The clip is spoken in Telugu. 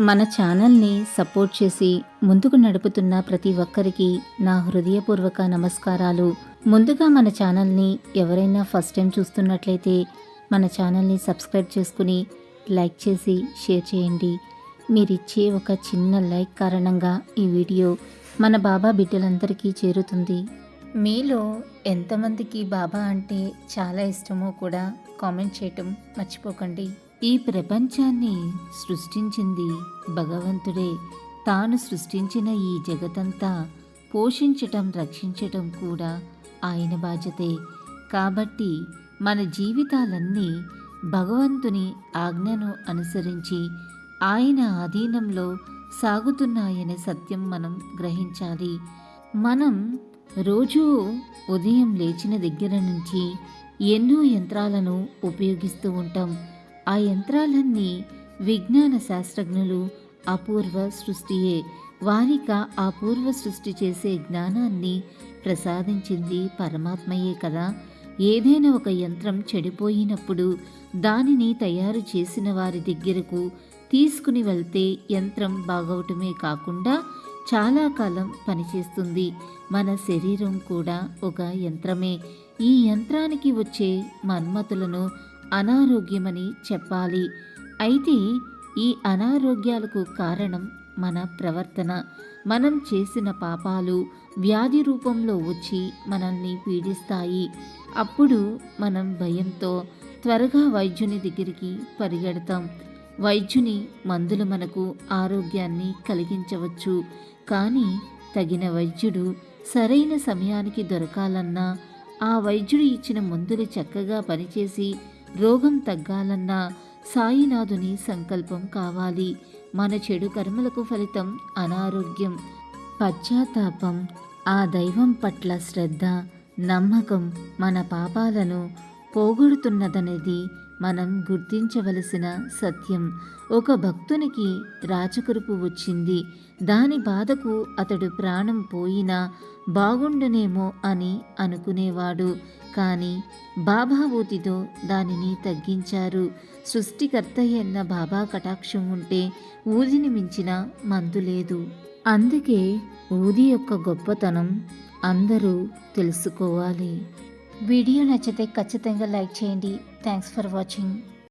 మన ఛానల్ని సపోర్ట్ చేసి ముందుకు నడుపుతున్న ప్రతి ఒక్కరికి నా హృదయపూర్వక నమస్కారాలు. ముందుగా మన ఛానల్ని ఎవరైనా ఫస్ట్ టైం చూస్తున్నట్లయితే మన ఛానల్ని సబ్స్క్రైబ్ చేసుకుని లైక్ చేసి షేర్ చేయండి. మీరిచ్చే ఒక చిన్న లైక్ కారణంగా ఈ వీడియో మన బాబా బిడ్డలందరికీ చేరుతుంది. మీలో ఎంతమందికి బాబా అంటే చాలా ఇష్టమో కూడా కామెంట్ చేయటం మర్చిపోకండి. ఈ ప్రపంచాన్ని సృష్టించింది భగవంతుడే. తాను సృష్టించిన ఈ జగతంతా పోషించటం రక్షించటం కూడా ఆయన బాధ్యతే. కాబట్టి మన జీవితాలన్నీ భగవంతుని ఆజ్ఞను అనుసరించి ఆయన ఆధీనంలో సాగుతున్నాయనే సత్యం మనం గ్రహించాలి. మనం రోజూ ఉదయం లేచిన దగ్గర నుంచి ఎన్నో యంత్రాలను ఉపయోగిస్తూ ఉంటాం. ఆ యంత్రాలన్నీ విజ్ఞాన శాస్త్రజ్ఞులు అపూర్వ సృష్టియే. వారిక ఆ పూర్వ సృష్టి చేసే జ్ఞానాన్ని ప్రసాదించింది పరమాత్మయే కదా. ఏదైనా ఒక యంత్రం చెడిపోయినప్పుడు దానిని తయారు చేసిన వారి దగ్గరకు తీసుకుని వెళ్తే యంత్రం బాగవటమే కాకుండా చాలా కాలం పనిచేస్తుంది. మన శరీరం కూడా ఒక యంత్రమే. ఈ యంత్రానికి వచ్చే మన్మతులను అనారోగ్యమని చెప్పాలి. అయితే ఈ అనారోగ్యాలకు కారణం మన ప్రవర్తన. మనం చేసిన పాపాలు వ్యాధి రూపంలో వచ్చి మనల్ని పీడిస్తాయి. అప్పుడు మనం భయంతో త్వరగా వైద్యుని దగ్గరికి పరిగెడతాం. వైద్యుని మందులు మనకు ఆరోగ్యాన్ని కలిగించవచ్చు. కానీ తగిన వైద్యుడు సరైన సమయానికి దొరకాలన్నా ఆ వైద్యుడు ఇచ్చిన మందులు చక్కగా పనిచేసి రోగం తగ్గాలన్నా సాయినాథుని సంకల్పం కావాలి. మన చెడు కర్మలకు ఫలితం అనారోగ్యం. పశ్చాత్తాపం ఆ దైవం పట్ల శ్రద్ధ నమ్మకం మన పాపాలను పోగొడుతున్నదనేది మనం గుర్తించవలసిన సత్యం. ఒక భక్తునికి రాచకురుపు వచ్చింది. దాని బాధకు అతడు ప్రాణం పోయినా బాగుండునేమో అని అనుకునేవాడు. కానీ బాబా ఊతితో దానిని తగ్గించారు. సృష్టికర్త అయిన బాబా కటాక్షం ఉంటే ఊదిని మించిన మందు లేదు. అందుకే ఊది యొక్క గొప్పతనం అందరూ తెలుసుకోవాలి. వీడియో నచ్చితే ఖచ్చితంగా లైక్ చేయండి. Thanks for watching